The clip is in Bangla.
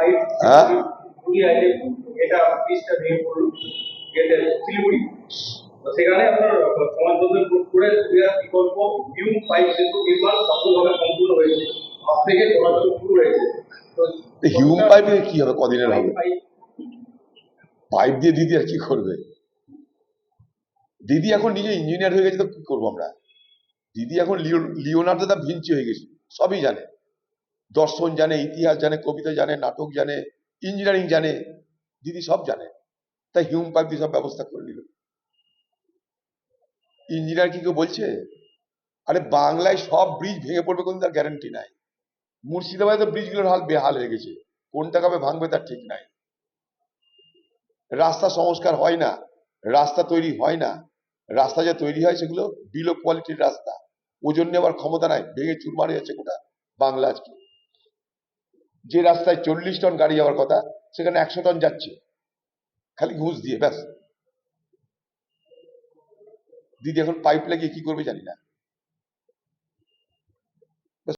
পাইপ হ্যাঁ? ঘুরিয়ে আছে এটা পিসটা ভেঙে পড়ল যেটা শিলিগুড়ি। তো সেখানে আপনার সমাজ করে বিকল্প নিউ পাইপ সেতু নির্মাণ সফলভাবে সম্পূর্ণ হয়েছে আজ থেকে চলাচল শুরু হয়েছে। হিউম পাইপে কি হবে কদিনের হবে? পাইপ দিয়ে দিদি আর কি করবে? দিদি এখন নিজে ইঞ্জিনিয়ার হয়ে গেছে তো কি করব আমরা? দিদি এখন লিও- লিওনার্দো দা ভিঞ্চি হয়ে গেছে সবই জানে। দর্শন জানে, ইতিহাস জানে, কবিতা জানে, নাটক জানে ইঞ্জিনিয়ারিং জানে, দিদি সব জানে। তাই হিউম পাইপ দিয়ে সব ব্যবস্থা করে নিল। ইঞ্জিনিয়ার কি কেউ বলছে? আরে বাংলায় সব ব্রিজ ভেঙে পড়বে কোনো তার গ্যারান্টি নাই। মুর্শিদাবাদে ব্রিজগুলোর হাল বেহাল হয়ে গেছে। কোনটা কবে ভাঙবে তার ঠিক নাই। রাস্তা সংস্কার হয় না, রাস্তা তৈরি হয় না। রাস্তা যা তৈরি হয় সেগুলো বিলো কোয়ালিটির রাস্তা। ওজন নেওয়ার ক্ষমতা নাই, ভেঙে চুরমার হয়ে যাচ্ছে গোটা বাংলা আজকে। যে রাস্তায় চল্লিশ টন গাড়ি যাওয়ার কথা, সেখানে একশো টন যাচ্ছে। খালি ঘুষ দিয়ে, ব্যাস। দিদি এখন পাইপ লাগিয়ে কি করবে জানি না।